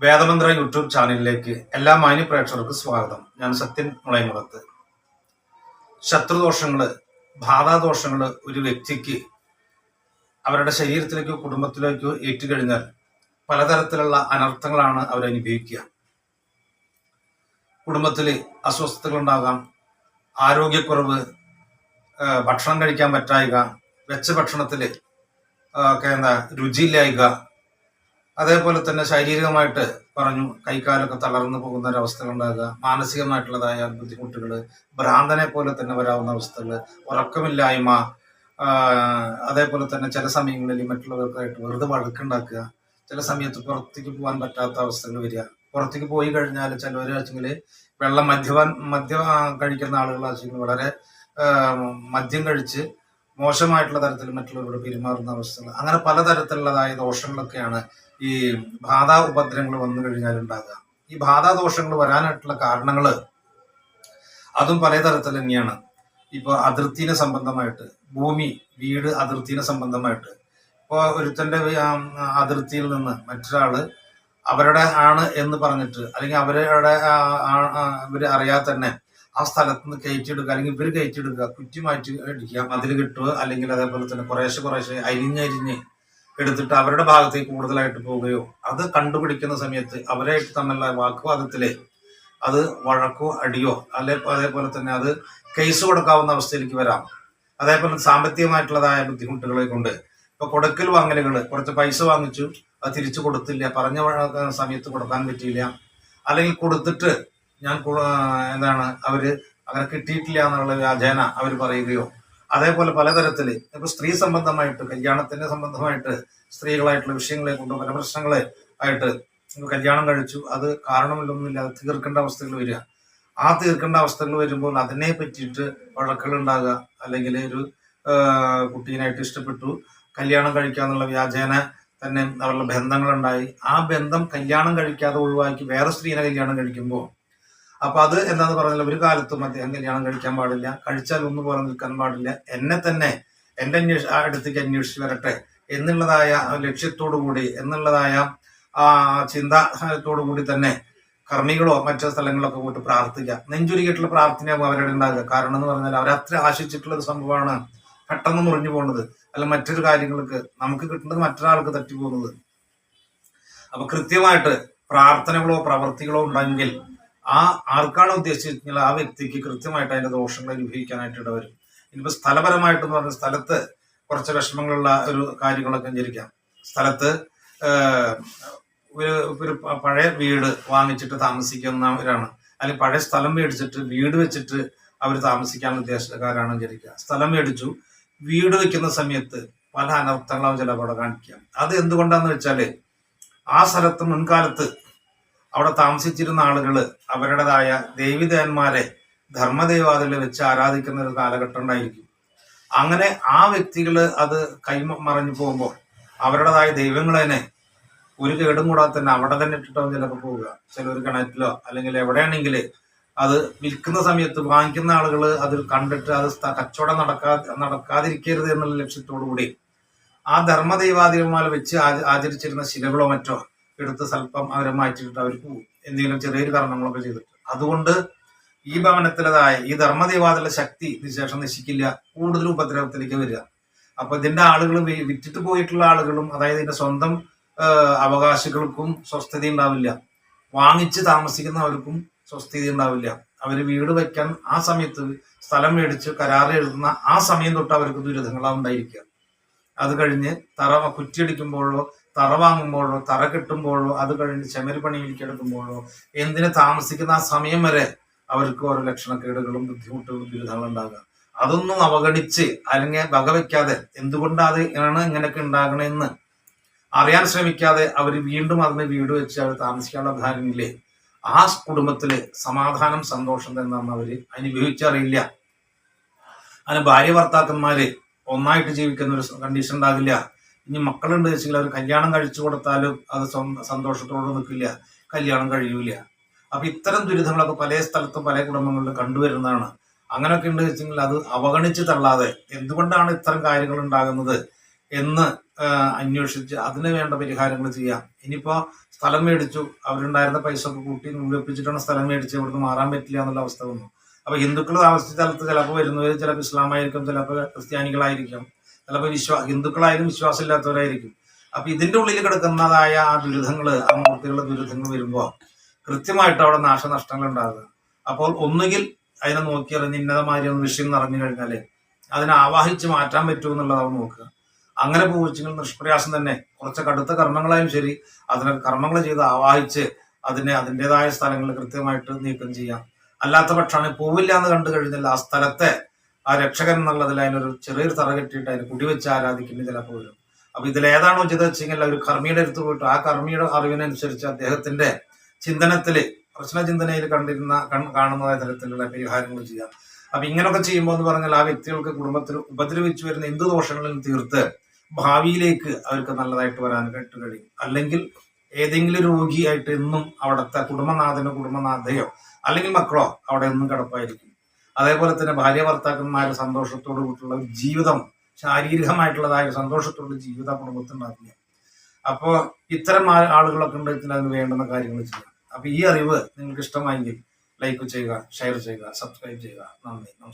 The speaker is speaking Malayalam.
വേദമന്ത്ര യൂട്യൂബ് ചാനലിലേക്ക് എല്ലാ മാന്യ പ്രേക്ഷകർക്കും സ്വാഗതം. ഞാൻ സത്യൻ മുളയമുളത്ത് ശത്രുദോഷങ്ങൾ ബാധാദോഷങ്ങൾ ഒരു വ്യക്തിക്ക് അവരുടെ ശരീരത്തിലേക്കോ കുടുംബത്തിലേക്കോ ഏറ്റുകഴിഞ്ഞാൽ പലതരത്തിലുള്ള അനർത്ഥങ്ങളാണ് അവരനുഭവിക്കുക കുടുംബത്തിൽ അസ്വസ്ഥതകൾ ഉണ്ടാകാം ആരോഗ്യക്കുറവ് ഭക്ഷണം കഴിക്കാൻ പറ്റായിക വെച്ച ഭക്ഷണത്തിൽ എന്താ രുചിയില്ലായിക അതേപോലെ തന്നെ ശാരീരികമായിട്ട് പറഞ്ഞു കൈകാലൊക്കെ തളർന്നു പോകുന്ന ഒരവസ്ഥകൾ ഉണ്ടാകുക മാനസികമായിട്ടുള്ളതായ ബുദ്ധിമുട്ടുകൾ ഭ്രാന്തനെ പോലെ തന്നെ വരാവുന്ന അവസ്ഥകൾ ഉറക്കമില്ലായ്മ അതേപോലെ തന്നെ ചില സമയങ്ങളിൽ മറ്റുള്ളവർക്കായിട്ട് വെറുതെ വഴക്കുണ്ടാക്കുക ചില സമയത്ത് പുറത്തേക്ക് പോകാൻ പറ്റാത്ത അവസ്ഥകൾ വരിക. പുറത്തേക്ക് പോയി കഴിഞ്ഞാൽ ചിലവരാച്ചെങ്കിൽ വെള്ളം മദ്യപാൻ മദ്യം കഴിക്കുന്ന ആളുകൾ വെച്ചെങ്കിൽ വളരെ മദ്യം കഴിച്ച് മോശമായിട്ടുള്ള തരത്തിൽ മറ്റുള്ളവരോട് പെരുമാറുന്ന അവസ്ഥകൾ അങ്ങനെ പലതരത്തിലുള്ളതായ ദോഷങ്ങളൊക്കെയാണ് ഈ ബാധാ ഉപദ്രവങ്ങൾ വന്നു കഴിഞ്ഞാൽ ഉണ്ടാകുക ഈ ബാധാദോഷങ്ങൾ വരാനായിട്ടുള്ള കാരണങ്ങൾ അതും പലതരത്തിൽ തന്നെയാണ്. ഇപ്പോൾ അതിർത്തിനെ സംബന്ധമായിട്ട് ഭൂമി വീട് അതിർത്തിനെ സംബന്ധമായിട്ട്. ഇപ്പോൾ ഒരുത്തന്റെ അതിർത്തിയിൽ നിന്ന് മറ്റൊരാൾ അവരുടെ ആണ് എന്ന് പറഞ്ഞിട്ട് അല്ലെങ്കിൽ അവരുടെ ഇവർ അറിയാതെ തന്നെ ആ സ്ഥലത്ത് നിന്ന് കയറ്റിയെടുക്കുക അല്ലെങ്കിൽ ഇവർ കയറ്റിയെടുക്കുക കുറ്റി മാറ്റി അടിക്കുക അതിൽ കിട്ടുക അല്ലെങ്കിൽ അതേപോലെ തന്നെ കുറേശ്ശെ കുറേശ്ശെ അരിഞ്ഞരിഞ്ഞ് എടുത്തിട്ട് അവരുടെ ഭാഗത്തേക്ക് കൂടുതലായിട്ട് പോവുകയോ അത് കണ്ടുപിടിക്കുന്ന സമയത്ത് അവരായിട്ട് തമ്മിലുള്ള വാക്കുവാദത്തിലെ അത് വഴക്കോ അടിയോ അല്ലെ അതേപോലെ തന്നെ അത് കേസ് കൊടുക്കാവുന്ന അവസ്ഥയിലേക്ക് വരാം. അതേപോലെ സാമ്പത്തികമായിട്ടുള്ളതായ ബുദ്ധിമുട്ടുകളെ കൊണ്ട് ഇപ്പൊ കൊടുക്കൽ വാങ്ങലുകൾ കുറച്ച് പൈസ വാങ്ങിച്ചു അത് തിരിച്ചു കൊടുത്തില്ല പറഞ്ഞ സമയത്ത് കൊടുക്കാൻ പറ്റിയില്ല. അല്ലെങ്കിൽ കൊടുത്തിട്ട് ഞാൻ എന്താണ് അവർ അങ്ങനെ കിട്ടിയിട്ടില്ല എന്നുള്ള വ്യാജേന അവർ പറയുകയോ അതേപോലെ പലതരത്തിൽ ഇപ്പൊ സ്ത്രീ സംബന്ധമായിട്ട് കല്യാണത്തിന്റെ സംബന്ധമായിട്ട് സ്ത്രീകളായിട്ടുള്ള വിഷയങ്ങളെ കൊണ്ട് പല പ്രശ്നങ്ങളെ ആയിട്ട് കല്യാണം കഴിച്ചു അത് കാരണമില്ലൊന്നുമില്ലാതെ തീർക്കേണ്ട അവസ്ഥകൾ വരിക. ആ തീർക്കേണ്ട അവസ്ഥകൾ വരുമ്പോൾ അതിനെ പറ്റിയിട്ട് വഴക്കുകൾ ഉണ്ടാകുക അല്ലെങ്കിൽ ഒരു കുട്ടീനായിട്ട് ഇഷ്ടപ്പെട്ടു കല്യാണം കഴിക്കാന്നുള്ള വ്യാജേന തന്നെ അവരുടെ ബന്ധങ്ങളുണ്ടായി. ആ ബന്ധം കല്യാണം കഴിക്കാതെ ഒഴിവാക്കി വേറെ സ്ത്രീനെ കല്യാണം കഴിക്കുമ്പോൾ അപ്പൊ അത് എന്താന്ന് പറഞ്ഞാൽ ഒരു കാലത്തും അദ്ദേഹം കല്യാണം കഴിക്കാൻ പാടില്ല. കഴിച്ചാൽ ഒന്നും പോലെ നിൽക്കാൻ പാടില്ല. എന്നെ തന്നെ എന്റെ അന്വേഷ അടുത്തേക്ക് അന്വേഷിച്ച് വരട്ടെ എന്നുള്ളതായ ലക്ഷ്യത്തോടു കൂടി എന്നുള്ളതായ ആ ചിന്താത്തോടു കൂടി തന്നെ കർമ്മികളോ മറ്റു സ്ഥലങ്ങളൊക്കെ പോയിട്ട് പ്രാർത്ഥിക്കുക. നെഞ്ചുരുക്കിയിട്ടുള്ള പ്രാർത്ഥനയാകും അവരുടെ ഉണ്ടാകുക കാരണം എന്ന് പറഞ്ഞാൽ അവരത്ര ആശിച്ചിട്ടുള്ള ഒരു സംഭവമാണ് പെട്ടെന്ന് മുറിഞ്ഞു പോകുന്നത് അല്ല മറ്റൊരു കാര്യങ്ങൾക്ക് നമുക്ക് കിട്ടുന്നത് മറ്റൊരാൾക്ക് തട്ടി പോകുന്നത് അപ്പൊ കൃത്യമായിട്ട് പ്രാർത്ഥനകളോ പ്രവർത്തികളോ ഉണ്ടെങ്കിൽ ആ ആർക്കാണ് ഉദ്ദേശിച്ചിട്ടുണ്ടെങ്കിൽ ആ വ്യക്തിക്ക് കൃത്യമായിട്ട് അതിന്റെ ദോഷങ്ങൾ അനുഭവിക്കാനായിട്ട് ഇടവരും ഇനിയിപ്പോ സ്ഥലപരമായിട്ട് എന്ന് പറഞ്ഞ സ്ഥലത്ത് കുറച്ച് വിഷമങ്ങളുള്ള ഒരു കാര്യങ്ങളൊക്കെ ചരിക്കാം സ്ഥലത്ത് ഒരു ഒരു പഴയ വീട് വാങ്ങിച്ചിട്ട് താമസിക്കുന്നവരാണ്. അല്ലെങ്കിൽ പഴയ സ്ഥലം മേടിച്ചിട്ട് വീട് വെച്ചിട്ട് അവർ താമസിക്കാൻ ഉദ്ദേശക്കാരാണ് വിചാരിക്കുക സ്ഥലം മേടിച്ചു വീട് വെക്കുന്ന സമയത്ത് പല അനർത്ഥങ്ങളും ചിലപ്പോൾ കാണിക്കുക അത് എന്തുകൊണ്ടാന്ന് വെച്ചാൽ ആ സ്ഥലത്ത് മുൻകാലത്ത് അവിടെ താമസിച്ചിരുന്ന ആളുകൾ അവരുടേതായ ദേവിദേവന്മാരെ ധർമ്മദേവാദികളെ വെച്ച് ആരാധിക്കുന്ന ഒരു കാലഘട്ടം ഉണ്ടായിരിക്കും. അങ്ങനെ ആ വ്യക്തികൾ അത് കൈമറഞ്ഞു പോകുമ്പോൾ അവരുടേതായ ദൈവങ്ങളെ തന്നെ ഒരു കേടും കൂടാതെ തന്നെ അവിടെ തന്നെ ഇട്ടിട്ടാവും ചിലപ്പോൾ പോവുക. ചിലർ കിണറ്റിലോ അല്ലെങ്കിൽ എവിടെയാണെങ്കിൽ അത് വിൽക്കുന്ന സമയത്ത് വാങ്ങിക്കുന്ന ആളുകൾ അതിൽ കണ്ടിട്ട് അത് കച്ചവടം നടക്കാ നടക്കാതിരിക്കരുത് എന്നുള്ള ലക്ഷ്യത്തോടു കൂടി ആ ധർമ്മദൈവാദികന്മാരെ വെച്ച് ആച- ആചരിച്ചിരുന്ന ശിലകളോ മറ്റോ എടുത്ത് സ്വല്പം അവരെ മാറ്റിയിട്ട് അവർ പോകും എന്തെങ്കിലും ചെറിയൊരു കാരണങ്ങളൊക്കെ ചെയ്തിട്ട്. അതുകൊണ്ട് ഈ ഭവനത്തിലതായ ഈ ധർമ്മദേവാദിലെ ശക്തി നിശേഷം നശിക്കില്ല. കൂടുതൽ ഉപദ്രവത്തിലേക്ക് വരിക. അപ്പൊ ഇതിന്റെ ആളുകൾ വിറ്റിട്ട് പോയിട്ടുള്ള ആളുകളും അതായത് ഇതിന്റെ സ്വന്തം അവകാശികൾക്കും സ്വസ്ഥത ഉണ്ടാവില്ല. വാങ്ങിച്ച് താമസിക്കുന്നവർക്കും സ്വസ്ഥത ഉണ്ടാവില്ല. അവർ വീട് വെക്കാൻ ആ സമയത്ത് സ്ഥലം മേടിച്ച് കരാറ് എഴുതുന്ന ആ സമയം തൊട്ട് അവർക്ക് ദുരിതങ്ങളാണ് ഉണ്ടായിരിക്കുക. അത് കഴിഞ്ഞ് തറ കുറ്റിയടിക്കുമ്പോഴോ തറ വാങ്ങുമ്പോഴോ തറ കിട്ടുമ്പോഴോ അത് കഴിഞ്ഞ് ചെമര് പണിയിലേക്ക് എടുക്കുമ്പോഴോ എന്തിന് താമസിക്കുന്ന ആ സമയം വരെ അവർക്ക് ഓരോ ലക്ഷണക്കേടുകളും ബുദ്ധിമുട്ടുകളും ദുരിതങ്ങളും ഉണ്ടാകുക അതൊന്നും അവഗണിച്ച് അല്ലെങ്കിൽ വകവെക്കാതെ എന്തുകൊണ്ടാണ് ആണ് ഇങ്ങനെയൊക്കെ ഉണ്ടാകണമെന്ന് അറിയാൻ ശ്രമിക്കാതെ അവർ വീണ്ടും അതിന് വീട് വെച്ച് അവർ താമസിക്കാനുള്ള കാര്യമില്ലേ ആ കുടുംബത്തിൽ സമാധാനം സന്തോഷം തന്നെയാണ് അവർ അനുഭവിച്ചറിയില്ല. അതിന് ഭാര്യ ഭർത്താക്കന്മാര് ഒന്നായിട്ട് ജീവിക്കുന്ന ഒരു കണ്ടീഷൻ ഉണ്ടാകില്ല. ഇനി മക്കളുണ്ട് വെച്ചെങ്കിൽ അവർ കല്യാണം കഴിച്ചു കൊടുത്താലും അത് സന്തോഷത്തോടെ നിൽക്കില്ല കല്യാണം കഴിയൂല. അപ്പൊ ഇത്തരം ദുരിതങ്ങളൊക്കെ പല സ്ഥലത്തും പല കുടുംബങ്ങളിലും കണ്ടുവരുന്നതാണ്. അങ്ങനെയൊക്കെ ഉണ്ട് വെച്ചെങ്കിൽ അത് അവഗണിച്ച് തള്ളാതെ എന്തുകൊണ്ടാണ് ഇത്തരം കാര്യങ്ങൾ ഉണ്ടാകുന്നത് എന്ന് അന്വേഷിച്ച് അതിന് വേണ്ട പരിഹാരങ്ങൾ ചെയ്യാം. ഇനിയിപ്പോ സ്ഥലം മേടിച്ചു അവരുണ്ടായിരുന്ന പൈസ ഒക്കെ കൂട്ടി നൂലൊപ്പിച്ചിട്ടാണ് സ്ഥലം മേടിച്ച് ഇവിടുന്ന് മാറാൻ പറ്റില്ല എന്നുള്ള അവസ്ഥ വന്നു. അപ്പൊ ഹിന്ദുക്കൾ താമസിച്ച സ്ഥലത്ത് ചിലപ്പോൾ വരുന്നവർ ചിലപ്പോൾ ഇസ്ലാമായിരിക്കും ചിലപ്പോൾ ക്രിസ്ത്യാനികളായിരിക്കും. ചിലപ്പോൾ വിശ്വാ ഹിന്ദുക്കളായാലും വിശ്വാസമില്ലാത്തവരായിരിക്കും. അപ്പൊ ഇതിന്റെ ഉള്ളിൽ കിടക്കുന്നതായ ആ ദുരിതങ്ങൾ ആ മൂർത്തികളുടെ ദുരിതങ്ങൾ വരുമ്പോൾ കൃത്യമായിട്ട് അവിടെ നാശനഷ്ടങ്ങൾ ഉണ്ടാകുക അപ്പോൾ ഒന്നുകിൽ അതിനെ നോക്കിയറിഞ്ഞ് ഇന്നതമാതിരി ഒന്ന് വിഷയം നിറഞ്ഞു കഴിഞ്ഞാൽ അതിനെ ആവാഹിച്ച് മാറ്റാൻ പറ്റുമോ എന്നുള്ളതാണ് നോക്കുക. അങ്ങനെ പോവിച്ചെങ്കിൽ നിഷ്പ്രയാസം തന്നെ. കുറച്ച് കടുത്ത കർമ്മങ്ങളായാലും ശരി അതിനെ കർമ്മങ്ങൾ ചെയ്ത് ആവാഹിച്ച് അതിനെ അതിന്റെതായ സ്ഥലങ്ങൾ കൃത്യമായിട്ട് നീക്കം ചെയ്യാം. അല്ലാത്ത പക്ഷമാണ് പോവില്ല എന്ന് കണ്ടു കഴിഞ്ഞാൽ ആ സ്ഥലത്തെ ആ രക്ഷകൻ എന്നുള്ളതിൽ അതിനൊരു ചെറിയൊരു തറ കെട്ടിയിട്ട് അതിന് കുടിവെച്ച് ആരാധിക്കേണ്ടി ചിലപ്പോൾ വരും. അപ്പൊ ഇതിലേതാണോ വെച്ച് വെച്ചെങ്കിൽ ഒരു കർമ്മിയുടെ അടുത്ത് പോയിട്ട് ആ കർമ്മിയുടെ അറിവിനനുസരിച്ച് അദ്ദേഹത്തിന്റെ ചിന്തനത്തിൽ പ്രശ്നചിന്തനയിൽ കണ്ടിരുന്ന കാണുന്ന തരത്തിലുള്ള പരിഹാരങ്ങൾ ചെയ്യാം. അപ്പൊ ഇങ്ങനെയൊക്കെ ചെയ്യുമ്പോൾ എന്ന് പറഞ്ഞാൽ ആ വ്യക്തികൾക്ക് കുടുംബത്തിൽ ഉപദ്രവിച്ചു വരുന്ന എന്ത് ദോഷങ്ങളും തീർത്ത് ഭാവിയിലേക്ക് അവർക്ക് നല്ലതായിട്ട് വരാനായിട്ട് കഴിയും. അല്ലെങ്കിൽ ഏതെങ്കിലും രോഗിയായിട്ട് എന്നും അവിടുത്തെ കുടുംബനാഥനോ കുടുംബനാഥയോ അല്ലെങ്കിൽ മക്കളോ അവിടെ എന്നും കിടപ്പായിരിക്കും. അതേപോലെ തന്നെ ഭാര്യ ഭർത്താക്കന്മാരുടെ സന്തോഷത്തോടു കൂടിയുള്ള ജീവിതം ശാരീരികമായിട്ടുള്ളതായ സന്തോഷത്തോടുള്ള ജീവിതം കുടുംബത്തിനുണ്ടാക്കുക അപ്പോൾ ഇത്തരം ആളുകളൊക്കെ ഉണ്ടെങ്കിൽ അതിന് വേണ്ടുന്ന കാര്യങ്ങൾ ചെയ്യുക അപ്പൊ ഈ അറിവ് നിങ്ങൾക്ക് ഇഷ്ടമായെങ്കിൽ ലൈക്ക് ചെയ്യുക ഷെയർ ചെയ്യുക സബ്സ്ക്രൈബ് ചെയ്യുക. നന്ദി. നമസ്കാരം.